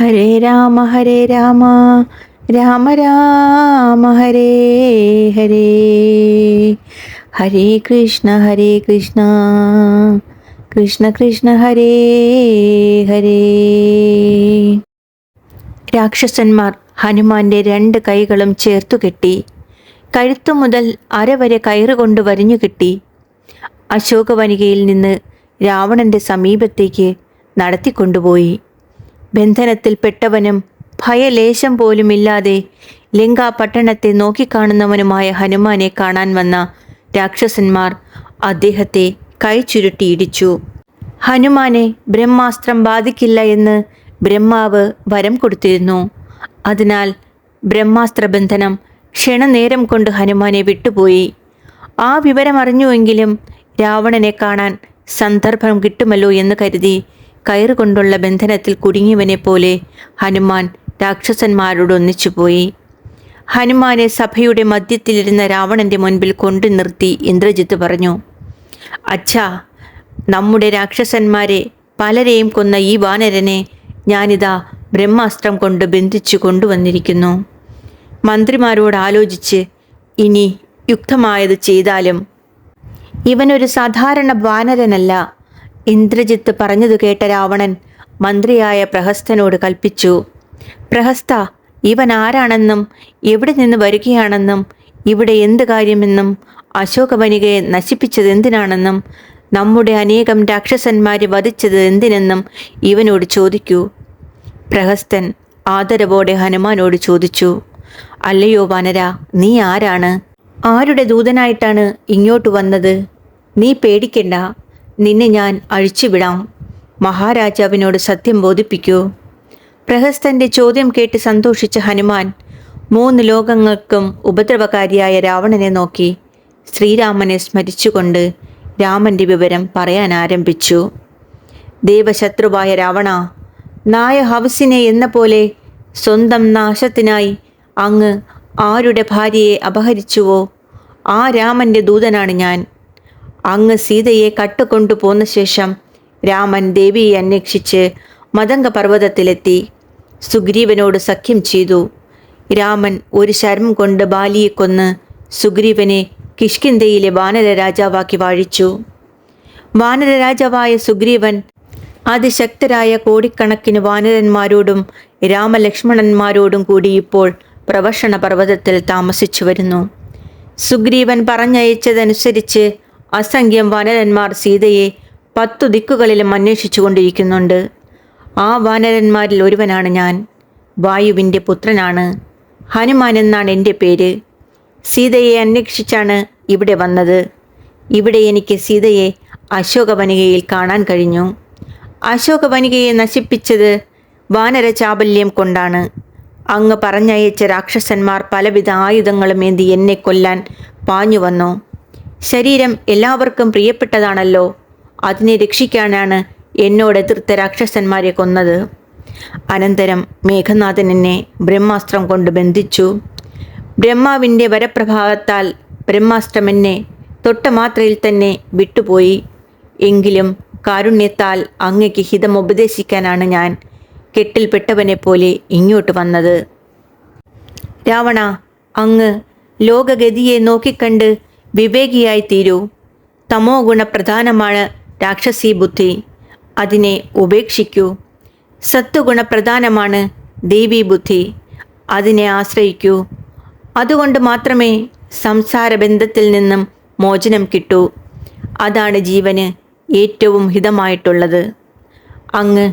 ഹരേ രാമ ഹരേ രാമ. രാമ രാമ ഹരേ ഹരേ. ഹരേ കൃഷ്ണ ഹരേ കൃഷ്ണ. കൃഷ്ണ കൃഷ്ണ ഹരേ ഹരേ. രാക്ഷസന്മാർ ഹനുമാന്റെ രണ്ട് കൈകളും ചേർത്തു കെട്ടി. കഴുത്തു മുതൽ അരവരെ കയറുകൊണ്ട് വരിഞ്ഞു കിട്ടി. അശോകവനികയിൽ നിന്ന് രാവണന്റെ സമീപത്തേക്ക് നടത്തിക്കൊണ്ടുപോയി. ബന്ധനത്തിൽപ്പെട്ടവനും ഭയലേശം പോലുമില്ലാതെ ലങ്കാ പട്ടണത്തെ നോക്കിക്കാണുന്നവനുമായ ഹനുമാനെ കാണാൻ വന്ന രാക്ഷസന്മാർ അദ്ദേഹത്തെ കൈ ചുരുട്ടിയിടിച്ചു. ഹനുമാനെ ബ്രഹ്മാസ്ത്രം ബാധിക്കില്ല എന്ന് ബ്രഹ്മാവ് വരം കൊടുത്തിരുന്നു. അതിനാൽ ബ്രഹ്മാസ്ത്രബന്ധനം ക്ഷണനേരം കൊണ്ട് ഹനുമാനെ വിട്ടുപോയി. ആ വിവരമറിഞ്ഞുവെങ്കിലും രാവണനെ കാണാൻ സന്ദർഭം കിട്ടുമല്ലോ എന്ന് കരുതി കയറുകൊണ്ടുള്ള ബന്ധനത്തിൽ കുടുങ്ങിയവനെ പോലെ ഹനുമാൻ രാക്ഷസന്മാരോട് ഒന്നിച്ചുപോയി. ഹനുമാനെ സഭയുടെ മധ്യത്തിലിരുന്ന രാവണന്റെ മുൻപിൽ കൊണ്ടു നിർത്തി ഇന്ദ്രജിത്ത് പറഞ്ഞു അച്ഛാ നമ്മുടെ രാക്ഷസന്മാരെ പലരെയും കൊന്ന ഈ വാനരനെ ഞാനിതാ ബ്രഹ്മാസ്ത്രം കൊണ്ട് ബന്ധിച്ചു കൊണ്ടുവന്നിരിക്കുന്നു. മന്ത്രിമാരോട് ആലോചിച്ച് ഇനി യുക്തമായത് ചെയ്താലും ഇവനൊരു സാധാരണ വാനരനല്ല. ഇന്ദ്രജിത്ത് പറഞ്ഞതു കേട്ട രാവണൻ മന്ത്രിയായ പ്രഹസ്തനോട് കൽപ്പിച്ചു പ്രഹസ്ത ഇവൻ ആരാണെന്നും എവിടെ നിന്ന് വരികയാണെന്നും ഇവിടെ എന്ത് കാര്യമെന്നും അശോകവനികയെ നശിപ്പിച്ചത് എന്തിനാണെന്നും നമ്മുടെ അനേകം രാക്ഷസന്മാരെ വധിച്ചത് എന്തിനെന്നും ഇവനോട് ചോദിക്കൂ. പ്രഹസ്തൻ ആദരവോടെ ഹനുമാനോട് ചോദിച്ചു അല്ലയോ വനര നീ ആരാണ്? ആരുടെ ദൂതനായിട്ടാണ് ഇങ്ങോട്ട് വന്നത്? നീ പേടിക്കണ്ട നിന്നെ ഞാൻ അഴിച്ചുവിടാം. മഹാരാജാവിനോട് സത്യം ബോധിപ്പിക്കൂ. പ്രഹസ്തന്റെ ചോദ്യം കേട്ട് സന്തോഷിച്ച ഹനുമാൻ മൂന്ന് ലോകങ്ങൾക്കും ഉപദ്രവകാരിയായ രാവണനെ നോക്കി ശ്രീരാമനെ സ്മരിച്ചുകൊണ്ട് രാമന്റെ വിവരം പറയാൻ ആരംഭിച്ചു. ദേവശത്രുവായ രാവണ നായ ഹവസിനെ എന്ന പോലെ സ്വന്തം നാശത്തിനായി അങ്ങ് ആരുടെ ഭാര്യയെ അപഹരിച്ചുവോ? ആ രാമന്റെ ദൂതനാണ് ഞാൻ. അങ്ങ് സീതയെ കട്ടുകൊണ്ടു പോന്ന ശേഷം രാമൻ ദേവിയെ അന്വേഷിച്ച് മതംഗ പർവതത്തിലെത്തി സുഗ്രീവനോട് സഖ്യം ചെയ്തു. രാമൻ ഒരു ശരം കൊണ്ട് ബാലിയെ കൊന്ന് സുഗ്രീവനെ കിഷ്കിന്തയിലെ വാനര രാജാവാക്കി വാഴിച്ചു. വാനര രാജാവായ സുഗ്രീവൻ അതിശക്തരായ കോടിക്കണക്കിന് വാനരന്മാരോടും രാമലക്ഷ്മണന്മാരോടും കൂടി ഇപ്പോൾ പ്രവഷണ പർവതത്തിൽ താമസിച്ചു വരുന്നു. സുഗ്രീവൻ പറഞ്ഞയച്ചതനുസരിച്ച് അസംഖ്യം വാനരന്മാർ സീതയെ പത്തു ദിക്കുകളിലും അന്വേഷിച്ചു കൊണ്ടിരിക്കുന്നുണ്ട് ആ വാനരന്മാരിൽ ഒരുവനാണ് ഞാൻ. വായുവിന്റെ പുത്രനാണ്. ഹനുമാൻ എന്നാണ് എന്റെ പേര്. സീതയെ അന്വേഷിച്ചാണ് ഇവിടെ വന്നത്. ഇവിടെ എനിക്ക് സീതയെ അശോകവനികയിൽ കാണാൻ കഴിഞ്ഞു. അശോകവനികയെ നശിപ്പിച്ചത് വാനര ചാബല്യം കൊണ്ടാണ്. അങ്ങ് പറഞ്ഞയച്ച രാക്ഷസന്മാർ പലവിധ ആയുധങ്ങളും ഏന്തി എന്നെ കൊല്ലാൻ പാഞ്ഞു വന്നു ശരീരം എല്ലാവർക്കും പ്രിയപ്പെട്ടതാണല്ലോ. അതിനെ രക്ഷിക്കാനാണ് എന്നോട് എതിർത്ത രാക്ഷസന്മാരെ കൊന്നത്. അനന്തരം മേഘനാഥൻ എന്നെ ബ്രഹ്മാസ്ത്രം കൊണ്ട് ബന്ധിച്ചു. ബ്രഹ്മാവിന്റെ വരപ്രഭാവത്താൽ ബ്രഹ്മാസ്ത്രം എന്നെ തൊട്ട മാത്രയിൽ തന്നെ വിട്ടുപോയി. എങ്കിലും കാരുണ്യത്താൽ അങ്ങയ്ക്ക് ഹിതം ഉപദേശിക്കാനാണ് ഞാൻ കെട്ടിൽപ്പെട്ടവനെ പോലെ ഇങ്ങോട്ട് വന്നത്. രാവണ അങ്ങ് ലോകഗതിയെ നോക്കിക്കണ്ട് വിവേകിയായി തീരൂ. തമോ ഗുണപ്രധാനമാണ് രാക്ഷസീ ബുദ്ധി. അതിനെ ഉപേക്ഷിക്കൂ. സത്വഗുണപ്രധാനമാണ് ദേവീ ബുദ്ധി. അതിനെ ആശ്രയിക്കൂ. അതുകൊണ്ട് മാത്രമേ സംസാരബന്ധത്തിൽ നിന്നും മോചനം കിട്ടൂ. അതാണ് ജീവന് ഏറ്റവും ഹിതമായിട്ടുള്ളത്. അങ്ങ്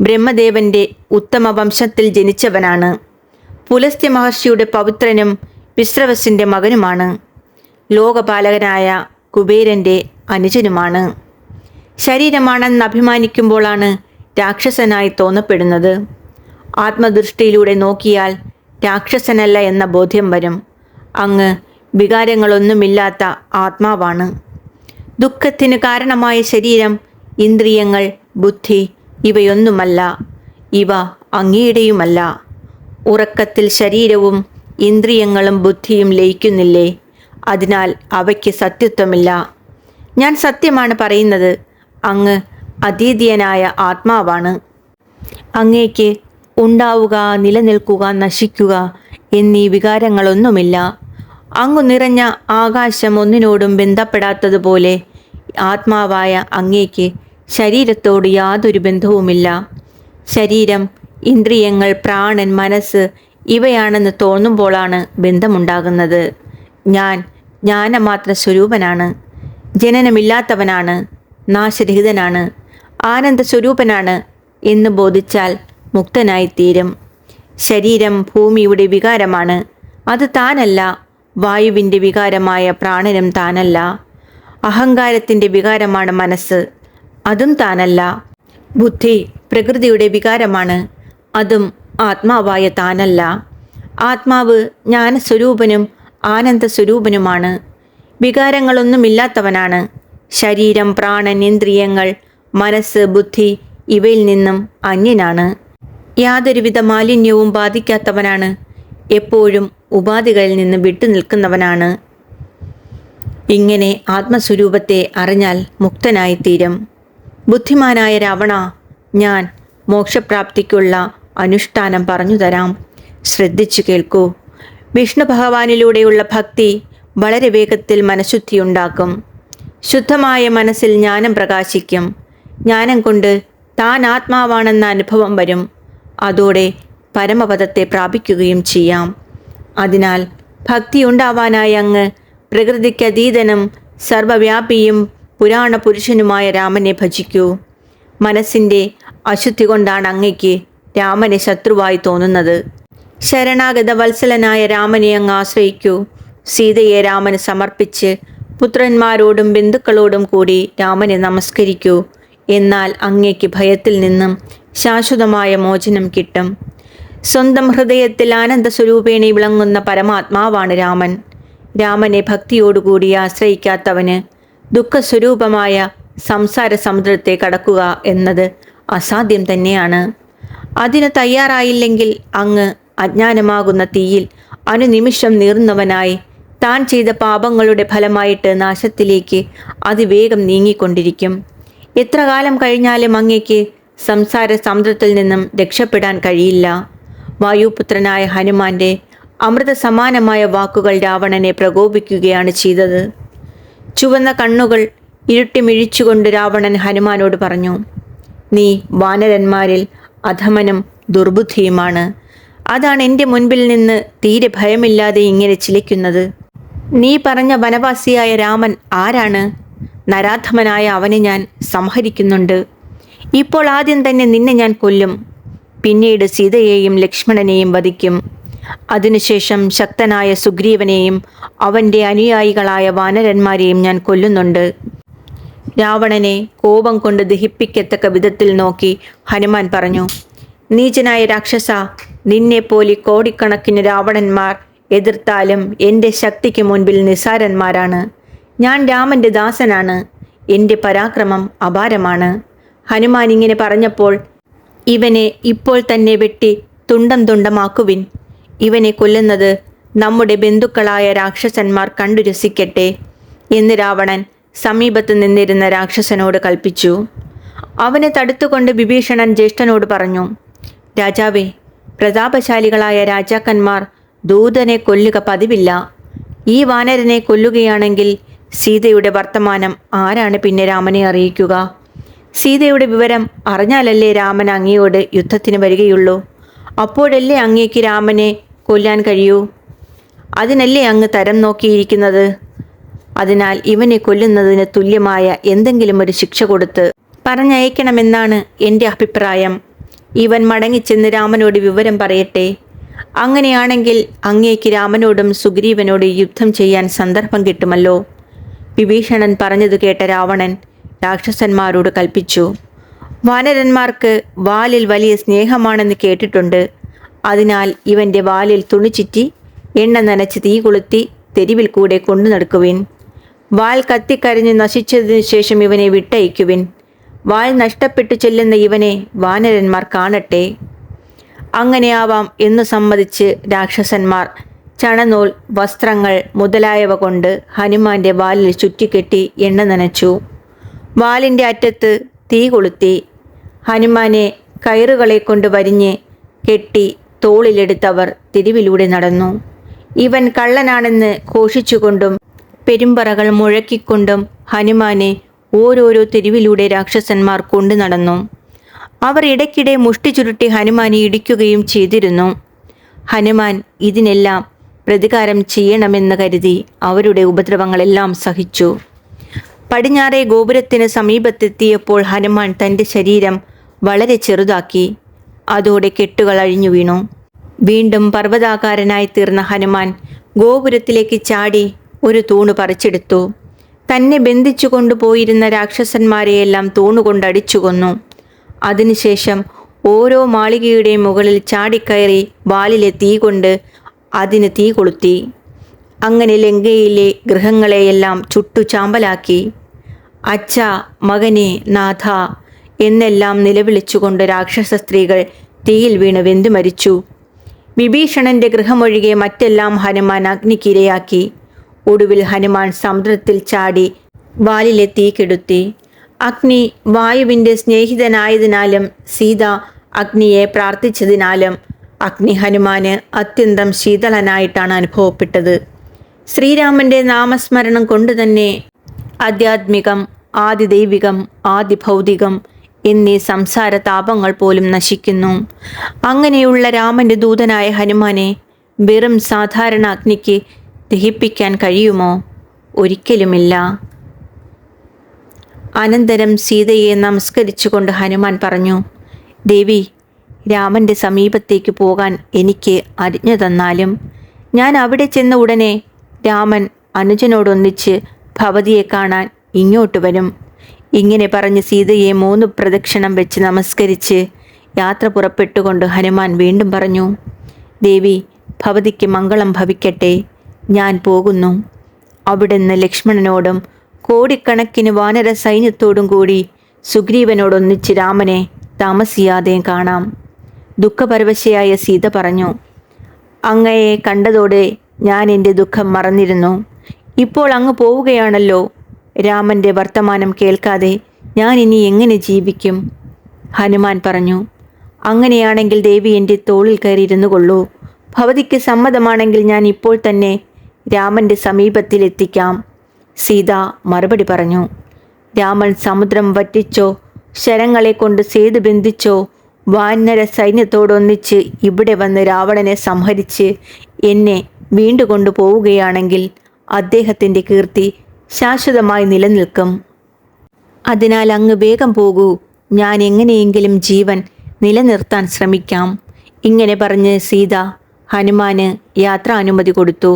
ബ്രഹ്മദേവന്റെ ഉത്തമ വംശത്തിൽ ജനിച്ചവനാണ്. പുലസ്ത്യ മഹർഷിയുടെ പൗത്രനും വിശ്രവസിന്റെ മകനുമാണ്. ലോകപാലകനായ കുബേരന്റെ അനുജനുമാണ്. ശരീരമാണെന്ന് അഭിമാനിക്കുമ്പോഴാണ് രാക്ഷസനായി തോന്നപ്പെടുന്നത്. ആത്മദൃഷ്ടിയിലൂടെ നോക്കിയാൽ രാക്ഷസനല്ല എന്ന ബോധ്യം വരും. അങ്ങ് വികാരങ്ങളൊന്നുമില്ലാത്ത ആത്മാവാണ്. ദുഃഖത്തിന് കാരണമായ ശരീരം ഇന്ദ്രിയങ്ങൾ ബുദ്ധി ഇവയൊന്നുമല്ല. ഇവ അങ്ങയുടെയുമല്ല. ഉറക്കത്തിൽ ശരീരവും ഇന്ദ്രിയങ്ങളും ബുദ്ധിയും ലയിക്കുന്നില്ലേ? അതിനാൽ അവയ്ക്ക് സത്യത്വമില്ല. ഞാൻ സത്യമാണ് പറയുന്നത്. അങ്ങ് അതീതീയനായ ആത്മാവാണ്. അങ്ങേക്ക് ഉണ്ടാവുക നിലനിൽക്കുക നശിക്കുക എന്നീ വികാരങ്ങളൊന്നുമില്ല. അങ്ങു നിറഞ്ഞ ആകാശം ഒന്നിനോടും ബന്ധപ്പെടാത്തതുപോലെ ആത്മാവായ അങ്ങേക്ക് ശരീരത്തോട് യാതൊരു ബന്ധവുമില്ല. ശരീരം ഇന്ദ്രിയങ്ങൾ പ്രാണൻ മനസ്സ് ഇവയാണെന്ന് തോന്നുമ്പോഴാണ് ബന്ധമുണ്ടാകുന്നത്. ഞാൻ ജ്ഞാനമാത്ര സ്വരൂപനാണ്. ജനനമില്ലാത്തവനാണ്. നാശരഹിതനാണ്. ആനന്ദ സ്വരൂപനാണ് എന്ന് ബോധിച്ചാൽ മുക്തനായിത്തീരും. ശരീരം ഭൂമിയുടെ വികാരമാണ്. അത് താനല്ല. വായുവിന്റെ വികാരമായ പ്രാണനും താനല്ല. അഹങ്കാരത്തിന്റെ വികാരമാണ് മനസ്സ്. അതും താനല്ല. ബുദ്ധി പ്രകൃതിയുടെ വികാരമാണ്. അതും ആത്മാവായ താനല്ല. ആത്മാവ് ജ്ഞാനസ്വരൂപനും ആനന്ദ സ്വരൂപനുമാണ് വികാരങ്ങളൊന്നുമില്ലാത്തവനാണ്. ശരീരം പ്രാണൻ ഇന്ദ്രിയങ്ങൾ മനസ്സ് ബുദ്ധി ഇവയിൽ നിന്നും അന്യനാണ്. യാതൊരുവിധ മാലിന്യവും ബാധിക്കാത്തവനാണ്. എപ്പോഴും ഉപാധികളിൽ നിന്ന് വിട്ടു നിൽക്കുന്നവനാണ്. ഇങ്ങനെ ആത്മസ്വരൂപത്തെ അറിഞ്ഞാൽ മുക്തനായിത്തീരും. ബുദ്ധിമാനായ രാവണ ഞാൻ മോക്ഷപ്രാപ്തിക്കുള്ള അനുഷ്ഠാനം പറഞ്ഞു തരാം. ശ്രദ്ധിച്ചു കേൾക്കൂ. വിഷ്ണു ഭഗവാനിലൂടെയുള്ള ഭക്തി വളരെ വേഗത്തിൽ മനഃശുദ്ധിയുണ്ടാക്കും. ശുദ്ധമായ മനസ്സിൽ ജ്ഞാനം പ്രകാശിക്കും. ജ്ഞാനം കൊണ്ട് താൻ ആത്മാവാണെന്ന അനുഭവം വരും. അതോടെ പരമപദത്തെ പ്രാപിക്കുകയും ചെയ്യാം. അതിനാൽ ഭക്തി ഉണ്ടാവാനായി അങ്ങ് പ്രകൃതിക്കതീതനും സർവവ്യാപിയും പുരാണ പുരുഷനുമായ രാമനെ ഭജിക്കൂ. മനസ്സിന്റെ അശുദ്ധി കൊണ്ടാണ് അങ്ങയ്ക്ക് രാമനെ ശത്രുവായി തോന്നുന്നത്. ശരണാഗത വത്സലനായ രാമനെ അങ്ങ് ആശ്രയിക്കൂ. സീതയെ രാമന് സമർപ്പിച്ച് പുത്രന്മാരോടും ബന്ധുക്കളോടും കൂടി രാമനെ നമസ്കരിക്കൂ. എന്നാൽ അങ്ങയ്ക്ക് ഭയത്തിൽ നിന്നും ശാശ്വതമായ മോചനം കിട്ടും. സ്വന്തം ഹൃദയത്തിൽ ആനന്ദ സ്വരൂപേണി വിളങ്ങുന്ന പരമാത്മാവാണ് രാമൻ. രാമനെ ഭക്തിയോടുകൂടി ആശ്രയിക്കാത്തവന് ദുഃഖസ്വരൂപമായ സംസാര സമുദ്രത്തെ കടക്കുക എന്നത് അസാധ്യം തന്നെയാണ്. അതിന് തയ്യാറായില്ലെങ്കിൽ അങ്ങ് അജ്ഞാനമാകുന്ന തീയിൽ അനുനിമിഷം നീറുന്നവനായി താൻ ചെയ്ത പാപങ്ങളുടെ ഫലമായിട്ട് നാശത്തിലേക്ക് അതിവേഗം നീങ്ങിക്കൊണ്ടിരിക്കും. എത്ര കാലം കഴിഞ്ഞാലും അങ്ങയ്ക്ക് സംസാര സമുദ്രത്തിൽ നിന്നും രക്ഷപ്പെടാൻ കഴിയില്ല. വായുപുത്രനായ ഹനുമാന്റെ അമൃത സമാനമായ വാക്കുകൾ രാവണനെ പ്രകോപിക്കുകയാണ് ചെയ്തത്. ചുവന്ന കണ്ണുകൾ ഇരുട്ടിമിഴിച്ചുകൊണ്ട് രാവണൻ ഹനുമാനോട് പറഞ്ഞു നീ വാനരന്മാരിൽ അധമനും ദുർബുദ്ധിയുമാണ്. അതാണ് എന്റെ മുൻപിൽ നിന്ന് തീരെ ഭയമില്ലാതെ ഇങ്ങനെ ചിലയ്ക്കുന്നത്. നീ പറഞ്ഞ വനവാസിയായ രാമൻ ആരാണ്? നരാധമനായ അവനെ ഞാൻ സംഹരിക്കുന്നുണ്ട്. ഇപ്പോൾ ആദ്യം തന്നെ നിന്നെ ഞാൻ കൊല്ലും. പിന്നീട് സീതയെയും ലക്ഷ്മണനെയും വധിക്കും. അതിനുശേഷം ശക്തനായ സുഗ്രീവനെയും അവന്റെ അനുയായികളായ വാനരന്മാരെയും ഞാൻ കൊല്ലുന്നുണ്ട്. രാവണനെ കോപം കൊണ്ട് ദഹിപ്പിക്കത്തക്ക വിധത്തിൽ നോക്കി ഹനുമാൻ പറഞ്ഞു നീചനായ രാക്ഷസ നിന്നെപ്പോലെ കോടിക്കണക്കിന് രാവണന്മാർ എതിർത്താലും എന്റെ ശക്തിക്ക് മുൻപിൽ നിസാരന്മാരാണ്. ഞാൻ രാമന്റെ ദാസനാണ്. എന്റെ പരാക്രമം അപാരമാണ്. ഹനുമാൻ ഇങ്ങനെ പറഞ്ഞപ്പോൾ ഇവനെ ഇപ്പോൾ തന്നെ വെട്ടി തുണ്ടം തുണ്ടമാക്കുവിൻ. ഇവനെ കൊല്ലുന്നത് നമ്മുടെ ബന്ധുക്കളായ രാക്ഷസന്മാർ കണ്ടു രസിക്കട്ടെ എന്ന് രാവണൻ സമീപത്ത് നിന്നിരുന്ന രാക്ഷസനോട് കൽപ്പിച്ചു. അവനെ തടുത്തുകൊണ്ട് വിഭീഷണൻ ജ്യേഷ്ഠനോട് പറഞ്ഞു രാജാവേ പ്രതാപശാലികളായ രാജാക്കന്മാർ ദൂതനെ കൊല്ലുക പതിവില്ല. ഈ വാനരനെ കൊല്ലുകയാണെങ്കിൽ സീതയുടെ വർത്തമാനം ആരാണ് പിന്നെ രാമനെ അറിയിക്കുക? സീതയുടെ വിവരം അറിഞ്ഞാലല്ലേ രാമൻ അങ്ങയോട് യുദ്ധത്തിന് വരികയുള്ളൂ? അപ്പോഴല്ലേ അങ്ങേക്ക് രാമനെ കൊല്ലാൻ കഴിയൂ? അതിനല്ലേ അങ്ങ് തരം നോക്കിയിരിക്കുന്നത്? അതിനാൽ ഇവനെ കൊല്ലുന്നതിന് തുല്യമായ എന്തെങ്കിലും ഒരു ശിക്ഷ കൊടുത്ത് പറഞ്ഞയക്കണമെന്നാണ് എന്റെ അഭിപ്രായം. ഇവൻ മടങ്ങിച്ചെന്ന് രാമനോട് വിവരം പറയട്ടെ. അങ്ങനെയാണെങ്കിൽ അങ്ങേക്ക് രാമനോടും സുഗ്രീവനോട് യുദ്ധം ചെയ്യാൻ സന്ദർഭം കിട്ടുമല്ലോ. വിഭീഷണൻ പറഞ്ഞത് കേട്ട രാവണൻ രാക്ഷസന്മാരോട് കൽപ്പിച്ചു. വാനരന്മാർക്ക് വാലിൽ വലിയ സ്നേഹമാണെന്ന് കേട്ടിട്ടുണ്ട്. അതിനാൽ ഇവന്റെ വാലിൽ തുണിച്ചിറ്റി എണ്ണ നനച്ച് തീ കൊളുത്തി തെരുവിൽ കൂടെ കൊണ്ടു നടക്കുവിൻ. വാൽ കത്തിക്കരഞ്ഞ് നശിച്ചതിനു ശേഷം ഇവനെ വിട്ടയക്കുവിൻ. വാൾ നഷ്ടപ്പെട്ടു ചെല്ലുന്ന ഇവനെ വാനരന്മാർ കാണട്ടെ. അങ്ങനെയാവാം എന്നു സമ്മതിച്ച് രാക്ഷസന്മാർ ചണനൂൽ വസ്ത്രങ്ങൾ മുതലായവ കൊണ്ട് ഹനുമാന്റെ വാലിൽ ചുറ്റിക്കെട്ടി എണ്ണ നനച്ചു. വാലിന്റെ അറ്റത്ത് തീ കൊളുത്തി. ഹനുമാനെ കയറുകളെ കൊണ്ട് വരിഞ്ഞ് കെട്ടി തോളിലെടുത്തവർ തിരിവിലൂടെ നടന്നു. ഇവൻ കള്ളനാണെന്ന് ഘോഷിച്ചുകൊണ്ടും പെരുമ്പറകൾ മുഴക്കിക്കൊണ്ടും ഹനുമാനെ ഓരോരോ തെരുവിലൂടെ രാക്ഷസന്മാർ കൊണ്ടു നടന്നു. അവർ ഇടയ്ക്കിടെ മുഷ്ടി ചുരുട്ടി ഹനുമാനെ ഇടിക്കുകയും ചെയ്തിരുന്നു. ഹനുമാൻ ഇതിനെല്ലാം പ്രതികാരം ചെയ്യണമെന്ന് കരുതി അവരുടെ ഉപദ്രവങ്ങളെല്ലാം സഹിച്ചു. പടിഞ്ഞാറെ ഗോപുരത്തിന് സമീപത്തെത്തിയപ്പോൾ ഹനുമാൻ തന്റെ ശരീരം വളരെ ചെറുതാക്കി. അതോടെ കെട്ടുകൾ അഴിഞ്ഞു വീണു. വീണ്ടും പർവതാകാരനായി തീർന്ന ഹനുമാൻ ഗോപുരത്തിലേക്ക് ചാടി ഒരു തൂണ് പറിച്ചെടുത്തു. തന്നെ ബന്ധിച്ചു കൊണ്ടുപോയിരുന്ന രാക്ഷസന്മാരെയെല്ലാം തൂണുകൊണ്ടടിച്ചു കൊന്നു. അതിനുശേഷം ഓരോ മാളികയുടെയും മുകളിൽ ചാടിക്കയറി വാലിലെ തീ കൊണ്ട് അതിന് തീ കൊളുത്തി. അങ്ങനെ ലങ്കയിലെ ഗൃഹങ്ങളെയെല്ലാം ചുട്ടു ചാമ്പലാക്കി അച്ഛ മകനെ നാഥ എന്നെല്ലാം നിലവിളിച്ചുകൊണ്ട് രാക്ഷസ സ്ത്രീകൾ തീയിൽ വീണ് വെന്തു മരിച്ചു. വിഭീഷണന്റെ ഗൃഹമൊഴികെ മറ്റെല്ലാം ഹനുമാൻ അഗ്നിക്കിരയാക്കി. ഒടുവിൽ ഹനുമാൻ സമുദ്രത്തിൽ ചാടി വാലിലെ തീ കെടുത്തി. അഗ്നി വായുവിന്റെ സ്നേഹിതനായതിനാലും സീത അഗ്നിയെ പ്രാർത്ഥിച്ചതിനാലും അഗ്നി ഹനുമാന് അത്യന്തം ശീതളനായിട്ടാണ് അനുഭവപ്പെട്ടത്. ശ്രീരാമന്റെ നാമസ്മരണം കൊണ്ട് തന്നെ ആധ്യാത്മികം ആദിദൈവികം ആദിഭൗതികം എന്നീ സംസാര താപങ്ങൾ പോലും നശിക്കുന്നു. അങ്ങനെയുള്ള രാമന്റെ ദൂതനായ ഹനുമാനെ വെറും സാധാരണ അഗ്നിക്ക് ദഹിപ്പിക്കാൻ കഴിയുമോ? ഒരിക്കലുമില്ല. അനന്തരം സീതയെ നമസ്കരിച്ചുകൊണ്ട് ഹനുമാൻ പറഞ്ഞു ദേവി രാമന്റെ സമീപത്തേക്ക് പോകാൻ എനിക്ക് അറിഞ്ഞ തന്നാലും ഞാൻ അവിടെ ചെന്ന ഉടനെ രാമൻ അനുജനോടൊന്നിച്ച് ഭവതിയെ കാണാൻ ഇങ്ങോട്ട് വരും. ഇങ്ങനെ പറഞ്ഞ് സീതയെ മൂന്ന് പ്രദക്ഷിണം വെച്ച് നമസ്കരിച്ച് യാത്ര പുറപ്പെട്ടുകൊണ്ട് ഹനുമാൻ വീണ്ടും പറഞ്ഞു ദേവി ഭവതിക്ക് മംഗളം ഭവിക്കട്ടെ. ഞാൻ പോകുന്നു. അവിടുന്ന് ലക്ഷ്മണനോടും കോടിക്കണക്കിന് വാനര സൈന്യത്തോടും കൂടി സുഗ്രീവനോടൊന്നിച്ച് രാമനെ താമസിയാതെ കാണാം. ദുഃഖപരവശയായ സീത പറഞ്ഞു അങ്ങയെ കണ്ടതോടെ ഞാൻ എന്റെ ദുഃഖം മറന്നിരുന്നു. ഇപ്പോൾ അങ്ങ് പോവുകയാണല്ലോ. രാമന്റെ വർത്തമാനം കേൾക്കാതെ ഞാൻ ഇനി എങ്ങനെ ജീവിക്കും? ഹനുമാൻ പറഞ്ഞു അങ്ങനെയാണെങ്കിൽ ദേവി എന്റെ തോളിൽ കയറിയിരുന്നു കൊള്ളൂ ഭവതിക്ക് സമ്മതമാണെങ്കിൽ ഞാൻ ഇപ്പോൾ തന്നെ രാമന്റെ സമീപത്തിലെത്തിക്കാം. സീത മറുപടി പറഞ്ഞു രാമൻ സമുദ്രം വറ്റിച്ചോ ശരങ്ങളെ കൊണ്ട് സേതു ബന്ധിച്ചോ വാനര സൈന്യത്തോടൊന്നിച്ച് ഇവിടെ വന്ന് രാവണനെ സംഹരിച്ച് എന്നെ വീണ്ടു കൊണ്ടുപോവുകയാണെങ്കിൽ അദ്ദേഹത്തിന്റെ കീർത്തി ശാശ്വതമായി നിലനിൽക്കും. അതിനാൽ അങ്ങ് വേഗം പോകൂ. ഞാൻ എങ്ങനെയെങ്കിലും ജീവൻ നിലനിർത്താൻ ശ്രമിക്കാം ഇങ്ങനെ പറഞ്ഞ് സീത ഹനുമാന് യാത്രാനുമതി കൊടുത്തു.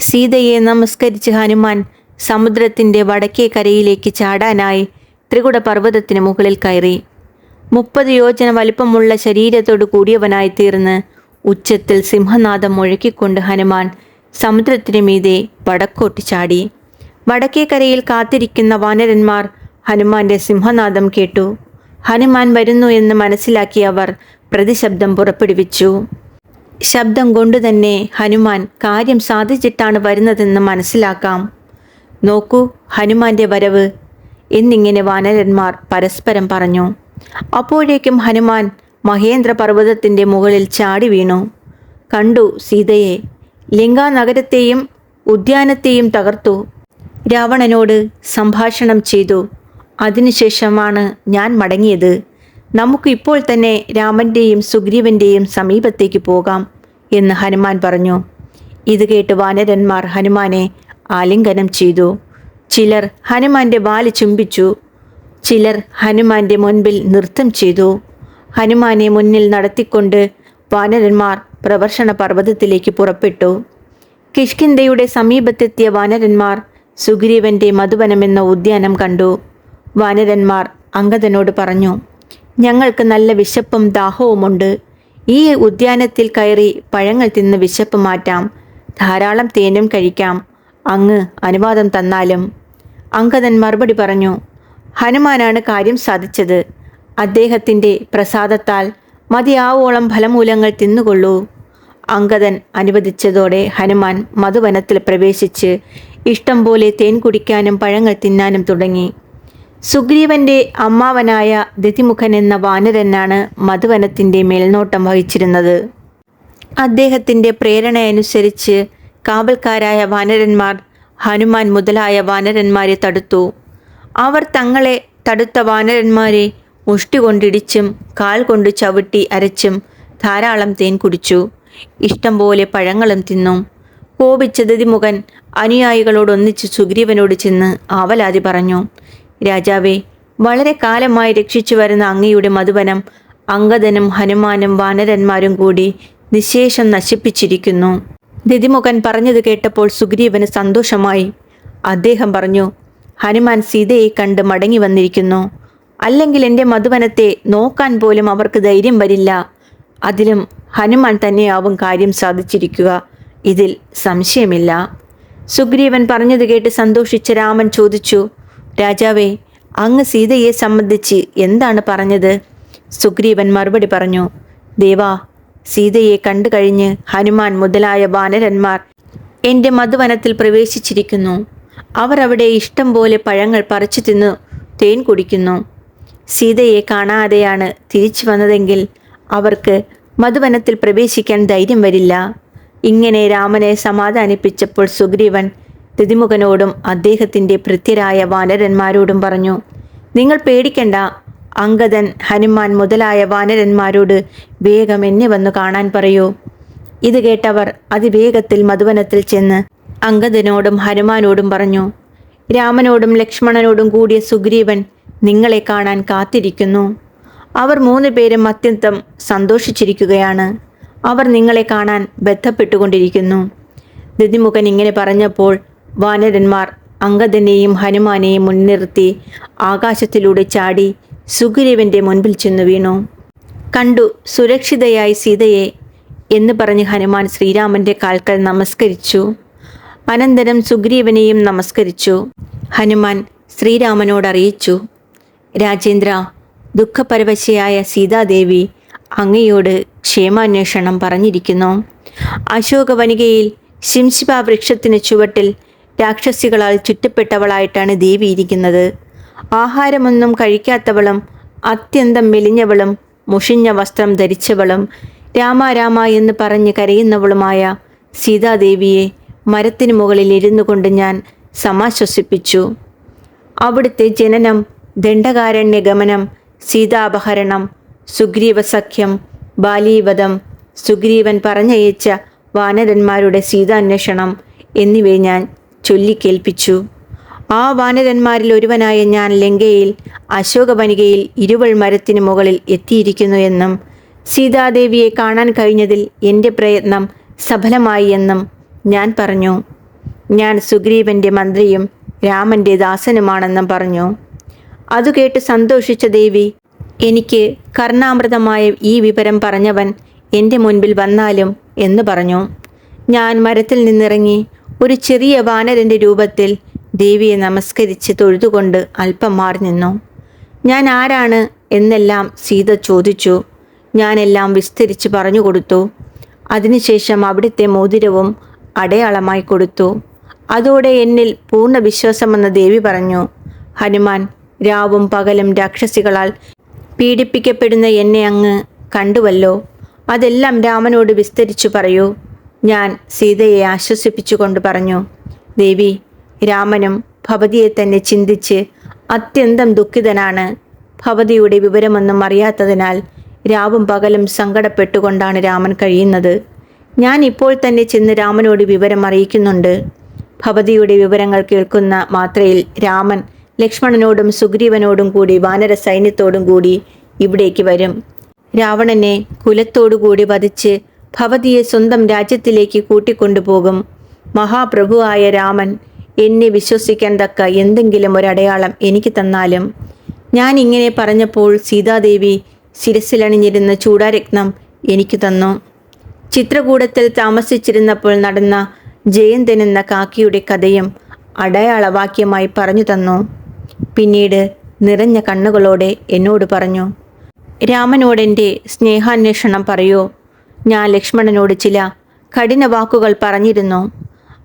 സീതയെ നമസ്കരിച്ച് ഹനുമാൻ സമുദ്രത്തിന്റെ വടക്കേ കരയിലേക്ക് ചാടാനായി ത്രികുട പർവതത്തിന് മുകളിൽ കയറി. മുപ്പത് യോജന വലിപ്പമുള്ള ശരീരത്തോട് കൂടിയവനായി തീർന്ന് ഉച്ചത്തിൽ സിംഹനാഥം മുഴക്കിക്കൊണ്ട് ഹനുമാൻ സമുദ്രത്തിനു മീതെ വടക്കോട്ട് ചാടി. വടക്കേ കരയിൽ കാത്തിരിക്കുന്ന വാനരന്മാർ ഹനുമാന്റെ സിംഹനാദം കേട്ടു. ഹനുമാൻ വരുന്നു എന്ന് മനസ്സിലാക്കി അവർ പ്രതിശബ്ദം പുറപ്പെടുവിച്ചു. ശബ്ദം കൊണ്ടുതന്നെ ഹനുമാൻ കാര്യം സാധിച്ചിട്ടാണ് വരുന്നതെന്ന് മനസ്സിലാക്കാം. നോക്കൂ ഹനുമാന്റെ വരവ്. എന്നിങ്ങനെ വാനരന്മാർ പരസ്പരം പറഞ്ഞു. അപ്പോഴേക്കും ഹനുമാൻ മഹേന്ദ്ര പർവതത്തിന്റെ മുകളിൽ ചാടി വീണു. കണ്ടു സീതയെ. ലിംഗാനഗരത്തെയും ഉദ്യാനത്തെയും തകർത്തു. രാവണനോട് സംഭാഷണം ചെയ്തു. അതിനുശേഷമാണ് ഞാൻ മടങ്ങിയത്. നമുക്ക് ഇപ്പോൾ തന്നെ രാമന്റെയും സുഗ്രീവന്റെയും സമീപത്തേക്ക് പോകാം എന്ന് ഹനുമാൻ പറഞ്ഞു. ഇത് കേട്ട് വാനരന്മാർ ഹനുമാനെ ആലിംഗനം ചെയ്തു. ചിലർ ഹനുമാന്റെ വാൽ ചുംബിച്ചു. ചിലർ ഹനുമാന്റെ മുൻപിൽ നൃത്തം ചെയ്തു. ഹനുമാനെ മുന്നിൽ നടത്തിക്കൊണ്ട് വാനരന്മാർ പ്രവർഷണ പർവതത്തിലേക്ക് പുറപ്പെട്ടു. കിഷ്കിന്ദയുടെ സമീപത്തെത്തിയ വാനരന്മാർ സുഗ്രീവന്റെ മധുവനമെന്ന ഉദ്യാനം കണ്ടു. വാനരന്മാർ അങ്കദനോട് പറഞ്ഞു ഞങ്ങൾക്ക് നല്ല വിശപ്പും ദാഹവുമുണ്ട്. ഈ ഉദ്യാനത്തിൽ കയറി പഴങ്ങൾ തിന്ന് വിശപ്പ് മാറ്റാം. ധാരാളം തേനും കഴിക്കാം. അങ്ങ് അനുവാദം തന്നാലും. അങ്കദൻ മറുപടി പറഞ്ഞു ഹനുമാനാണ് കാര്യം സാധിച്ചത്. അദ്ദേഹത്തിന്റെ പ്രസാദത്താൽ മതിയാവോളം ഫലമൂലങ്ങൾ തിന്നുകൊള്ളൂ. അങ്കദൻ അനുവദിച്ചതോടെ ഹനുമാൻ മധുവനത്തിൽ പ്രവേശിച്ച് ഇഷ്ടം പോലെ തേൻ കുടിക്കാനും പഴങ്ങൾ തിന്നാനും തുടങ്ങി. സുഗ്രീവന്റെ അമ്മാവനായ ദതിമുഖൻ എന്ന വാനരനാണ് മധുവനത്തിന്റെ മേൽനോട്ടം വഹിച്ചിരുന്നത്. അദ്ദേഹത്തിന്റെ പ്രേരണയനുസരിച്ച് കാവൽക്കാരായ വാനരന്മാർ ഹനുമാൻ മുതലായ വാനരന്മാരെ തടുത്തു. അവർ തങ്ങളെ തടുത്ത വാനരന്മാരെ മുഷ്ടി കൊണ്ടിടിച്ചും കാൽ കൊണ്ട് ചവിട്ടി അരച്ചും ധാരാളം തേൻ കുടിച്ചു. ഇഷ്ടം പോലെ പഴങ്ങളും തിന്നു. കോപിച്ച ദതിമുഖൻ അനുയായികളോടൊന്നിച്ച് സുഗ്രീവനോട് ചെന്ന് ആവലാതി പറഞ്ഞു രാജാവേ വളരെ കാലമായി രക്ഷിച്ചു വരുന്ന അങ്ങയുടെ മധുവനം അങ്കദനും ഹനുമാനും വാനരന്മാരും കൂടി നിശേഷം നശിപ്പിച്ചിരിക്കുന്നു. ദിതിമുഖൻ പറഞ്ഞത് കേട്ടപ്പോൾ സുഗ്രീവന് സന്തോഷമായി. അദ്ദേഹം പറഞ്ഞു ഹനുമാൻ സീതയെ കണ്ട് മടങ്ങി വന്നിരിക്കുന്നു. അല്ലെങ്കിൽ എന്റെ മധുവനത്തെ നോക്കാൻ പോലും അവർക്ക് ധൈര്യം വരില്ല. അതിലും ഹനുമാൻ തന്നെയാവും കാര്യം സാധിച്ചിരിക്കുക. ഇതിൽ സംശയമില്ല. സുഗ്രീവൻ പറഞ്ഞത് കേട്ട് സന്തോഷിച്ച രാമൻ ചോദിച്ചു രാജാവേ അങ്ങ് സീതയെ സംബന്ധിച്ച് എന്താണ് പറഞ്ഞത്? സുഗ്രീവൻ മറുപടി പറഞ്ഞു ദേവാ സീതയെ കണ്ടു കഴിഞ്ഞ് ഹനുമാൻ മുതലായ വാനരന്മാർ എന്റെ മധുവനത്തിൽ പ്രവേശിച്ചിരിക്കുന്നു. അവർ അവിടെ ഇഷ്ടം പോലെ പഴങ്ങൾ പറിച്ചു തിന്നു തേൻ കുടിക്കുന്നു. സീതയെ കാണാതെയാണ് തിരിച്ചു വന്നതെങ്കിൽ അവർക്ക് മധുവനത്തിൽ പ്രവേശിക്കാൻ ധൈര്യം വരില്ല. ഇങ്ങനെ രാമനെ സമാധാനിപ്പിച്ചപ്പോൾ സുഗ്രീവൻ തിതിമുഖനോടും അദ്ദേഹത്തിന്റെ ഭൃത്യരായ വാനരന്മാരോടും പറഞ്ഞു നിങ്ങൾ പേടിക്കണ്ട. അംഗദൻ ഹനുമാൻ മുതലായ വാനരന്മാരോട് വേഗം എന്നെ വന്നു കാണാൻ പറയൂ. ഇത് കേട്ടവർ അതിവേഗത്തിൽ മധുവനത്തിൽ ചെന്ന് അംഗദനോടും ഹനുമാനോടും പറഞ്ഞു രാമനോടും ലക്ഷ്മണനോടും കൂടിയ സുഗ്രീവൻ നിങ്ങളെ കാണാൻ കാത്തിരിക്കുന്നു. അവർ മൂന്ന് പേരും അത്യന്തം സന്തോഷിച്ചിരിക്കുകയാണ്. അവർ നിങ്ങളെ കാണാൻ ബന്ധപ്പെട്ടുകൊണ്ടിരിക്കുന്നു ദിതിമുഖൻ ഇങ്ങനെ പറഞ്ഞപ്പോൾ വാനരന്മാർ അങ്കദനെയും ഹനുമാനെയും മുൻനിർത്തി ആകാശത്തിലൂടെ ചാടി സുഗ്രീവന്റെ മുൻപിൽ ചെന്നു വീണു. കണ്ടു സുരക്ഷിതയായി സീതയെ എന്ന് പറഞ്ഞ് ഹനുമാൻ ശ്രീരാമന്റെ കാൽക്കൽ നമസ്കരിച്ചു. അനന്തരം സുഗ്രീവനെയും നമസ്കരിച്ചു. ഹനുമാൻ ശ്രീരാമനോട് അറിയിച്ചു രാജേന്ദ്ര ദുഃഖപരവശയായ സീതാദേവി അങ്ങയോട് ക്ഷേമാന്വേഷണം പറഞ്ഞിരിക്കുന്നു. അശോകവനികയിൽ ശിംശിപ വൃക്ഷത്തിന് ചുവട്ടിൽ രാക്ഷസികളാൽ ചുറ്റപ്പെട്ടവളായിട്ടാണ് ദേവി ഇരിക്കുന്നത്. ആഹാരമൊന്നും കഴിക്കാത്തവളും അത്യന്തം മെലിഞ്ഞവളും മുഷിഞ്ഞ വസ്ത്രം ധരിച്ചവളും രാമ രാമ എന്ന് പറഞ്ഞ് കരയുന്നവളുമായ സീതാദേവിയെ മരത്തിന് മുകളിൽ ഇരുന്നു കൊണ്ട് ഞാൻ സമാശ്വസിപ്പിച്ചു. അവിടുത്തെ ജനനം ദണ്ഡകാരണ്യ ഗമനം സീതാപഹരണം സുഗ്രീവ സഖ്യം ബാലീവധം സുഗ്രീവൻ പറഞ്ഞയച്ച വാനരന്മാരുടെ സീതാന്വേഷണം എന്നിവയെ ഞാൻ ചൊല്ലിക്കേൽപ്പിച്ചു. ആ വാനരന്മാരിൽ ഒരുവനായ ഞാൻ ലങ്കയിൽ അശോകവനികയിൽ ഇരുവൾ മരത്തിന് മുകളിൽ എത്തിയിരിക്കുന്നു എന്നും സീതാദേവിയെ കാണാൻ കഴിഞ്ഞതിൽ എന്റെ പ്രയത്നം സഫലമായി എന്നും ഞാൻ പറഞ്ഞു. ഞാൻ സുഗ്രീവന്റെ മന്ത്രിയും രാമന്റെ ദാസനുമാണെന്നും പറഞ്ഞു. അതു കേട്ട് സന്തോഷിച്ച ദേവി എനിക്ക് കർണാമൃതമായ ഈ വിവരം പറഞ്ഞവൻ എന്റെ മുൻപിൽ വന്നാലും എന്ന് പറഞ്ഞു. ഞാൻ മരത്തിൽ നിന്നിറങ്ങി ഒരു ചെറിയ വാനരന്റെ രൂപത്തിൽ ദേവിയെ നമസ്കരിച്ച് തൊഴുതുകൊണ്ട് അല്പം മാറി നിന്നു. ഞാൻ ആരാണ്? എന്നെല്ലാം സീത ചോദിച്ചു. ഞാനെല്ലാം വിസ്തരിച്ച് പറഞ്ഞു കൊടുത്തു. അതിനുശേഷം അവിടുത്തെ മോതിരവും അടയാളമായി കൊടുത്തു. അതോടെ എന്നിൽ പൂർണ വിശ്വാസമെന്ന ദേവി പറഞ്ഞു ഹനുമാൻ രാവും പകലും രാക്ഷസികളാൽ പീഡിപ്പിക്കപ്പെടുന്ന എന്നെ അങ്ങ് കണ്ടുവല്ലോ. അതെല്ലാം രാമനോട് വിസ്തരിച്ചു പറയൂ. ഞാൻ സീതയെ ആശ്വസിപ്പിച്ചുകൊണ്ട് പറഞ്ഞു ദേവി രാമനും ഭവതിയെ തന്നെ ചിന്തിച്ച് അത്യന്തം ദുഃഖിതനാണ്. ഭവതിയുടെ വിവരമൊന്നും അറിയാത്തതിനാൽ രാവും പകലും സങ്കടപ്പെട്ടുകൊണ്ടാണ് രാമൻ കഴിയുന്നത്. ഞാൻ ഇപ്പോൾ തന്നെ ചെന്ന് രാമനോട് വിവരം അറിയിക്കുന്നുണ്ട്. ഭവതിയുടെ വിവരങ്ങൾ കേൾക്കുന്ന മാത്രയിൽ രാമൻ ലക്ഷ്മണനോടും സുഗ്രീവനോടും കൂടി വാനര സൈന്യത്തോടും കൂടി ഇവിടേക്ക് വരും. രാവണനെ കുലത്തോടുകൂടി വധിച്ച് ഭവതിയെ സ്വന്തം രാജ്യത്തിലേക്ക് കൂട്ടിക്കൊണ്ടുപോകും. മഹാപ്രഭുവായ രാമൻ എന്നെ വിശ്വസിക്കാൻ തക്ക എന്തെങ്കിലും ഒരടയാളം എനിക്ക് തന്നാലും. ഞാൻ ഇങ്ങനെ പറഞ്ഞപ്പോൾ സീതാദേവി ശിരസിലണിഞ്ഞിരുന്ന ചൂടാരത്നം എനിക്ക് തന്നു. ചിത്രകൂടത്തിൽ താമസിച്ചിരുന്നപ്പോൾ നടന്ന ജയന്തൻ എന്ന കാക്കിയുടെ കഥയും അടയാളവാക്യമായി പറഞ്ഞു തന്നു. പിന്നീട് നിറഞ്ഞ കണ്ണുകളോടെ എന്നോട് പറഞ്ഞു രാമനോടെന്റെ സ്നേഹാന്വേഷണം പറയൂ. ഞാൻ ലക്ഷ്മണനോട് ചില കഠിന വാക്കുകൾ പറഞ്ഞിരുന്നു.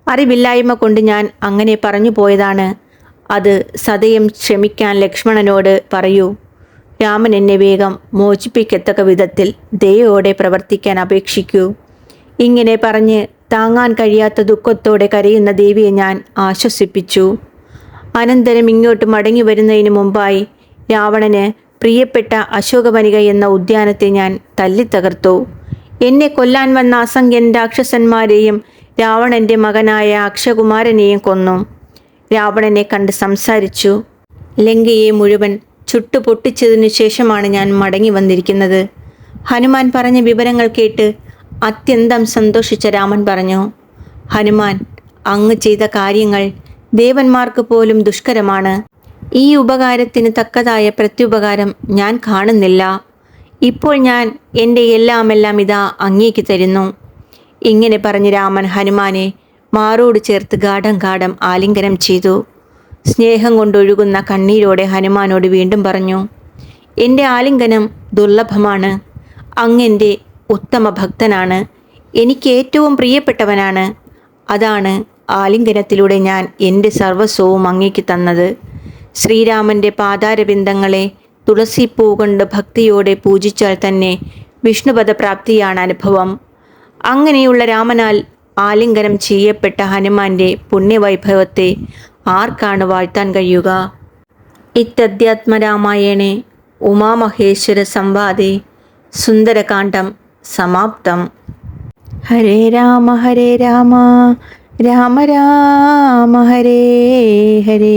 അറിവില്ലായ്മ കൊണ്ട് ഞാൻ അങ്ങനെ പറഞ്ഞു പോയതാണ്. അത് സതയം ക്ഷമിക്കാൻ ലക്ഷ്മണനോട് പറയൂ. രാമൻ എന്നെ വേഗം മോചിപ്പിക്കത്തക്ക വിധത്തിൽ ദയോടെ പ്രവർത്തിക്കാൻ അപേക്ഷിക്കൂ. ഇങ്ങനെ പറഞ്ഞ് താങ്ങാൻ കഴിയാത്ത ദുഃഖത്തോടെ കരയുന്ന ദേവിയെ ഞാൻ ആശ്വസിപ്പിച്ചു. അനന്തരം ഇങ്ങോട്ട് മടങ്ങി വരുന്നതിന് മുമ്പായി രാവണന് പ്രിയപ്പെട്ട അശോകവനിക എന്ന ഉദ്യാനത്തെ ഞാൻ തല്ലിത്തകർത്തു. എന്നെ കൊല്ലാൻ വന്ന അസംഖ്യൻ രാക്ഷസന്മാരെയും രാവണന്റെ മകനായ അക്ഷകുമാരനെയും കൊന്നു. രാവണനെ കണ്ട് സംസാരിച്ചു. ലങ്കയെ മുഴുവൻ ചുട്ടു പൊട്ടിച്ചതിനു ശേഷമാണ് ഞാൻ മടങ്ങി വന്നിരിക്കുന്നത്. ഹനുമാൻ പറഞ്ഞ വിവരങ്ങൾ കേട്ട് അത്യന്തം സന്തോഷിച്ച രാമൻ പറഞ്ഞു ഹനുമാൻ അങ്ങ് ചെയ്ത കാര്യങ്ങൾ ദേവന്മാർക്ക് പോലും ദുഷ്കരമാണ്. ഈ ഉപകാരത്തിന് തക്കതായ പ്രത്യുപകാരം ഞാൻ കാണുന്നില്ല. ഇപ്പോൾ ഞാൻ എന്റെ എല്ലാമെല്ലാം ഇതാ അങ്ങേക്ക് തരുന്നു. ഇങ്ങനെ പറഞ്ഞ് രാമൻ ഹനുമാനെ മാറോട് ചേർത്ത് ഗാഠം ഗാഠം ആലിംഗനം ചെയ്തു. സ്നേഹം കൊണ്ടൊഴുകുന്ന കണ്ണീരോടെ ഹനുമാനോട് വീണ്ടും പറഞ്ഞു എന്റെ ആലിംഗനം ദുർലഭമാണ്. അങ്ങെന്റെ ഉത്തമ ഭക്തനാണ്. എനിക്ക് ഏറ്റവും പ്രിയപ്പെട്ടവനാണ്. അതാണ് ആലിംഗനത്തിലൂടെ ഞാൻ എന്റെ സർവസ്വവും അങ്ങേക്ക് തന്നത്. ശ്രീരാമന്റെ പാതാരബിന്ദങ്ങളെ തുളസിപ്പൂ കൊണ്ട് ഭക്തിയോടെ പൂജിച്ചാൽ തന്നെ വിഷ്ണുപദപ്രാപ്തിയാണ് അനുഭവം. അങ്ങനെയുള്ള രാമനാൽ ആലിംഗനം ചെയ്യപ്പെട്ട ഹനുമാന്റെ പുണ്യവൈഭവത്തെ ആർക്കാണ് വാഴ്ത്താൻ കഴിയുക? ഇത്യധ്യാത്മരാമായണേ ഉമാമഹേശ്വര സംവാദേ സുന്ദരകാന്ഡം സമാപ്തം. ഹരേ രാമ ഹരേ രാമ രാമ രാമ ഹരേ ഹരേ.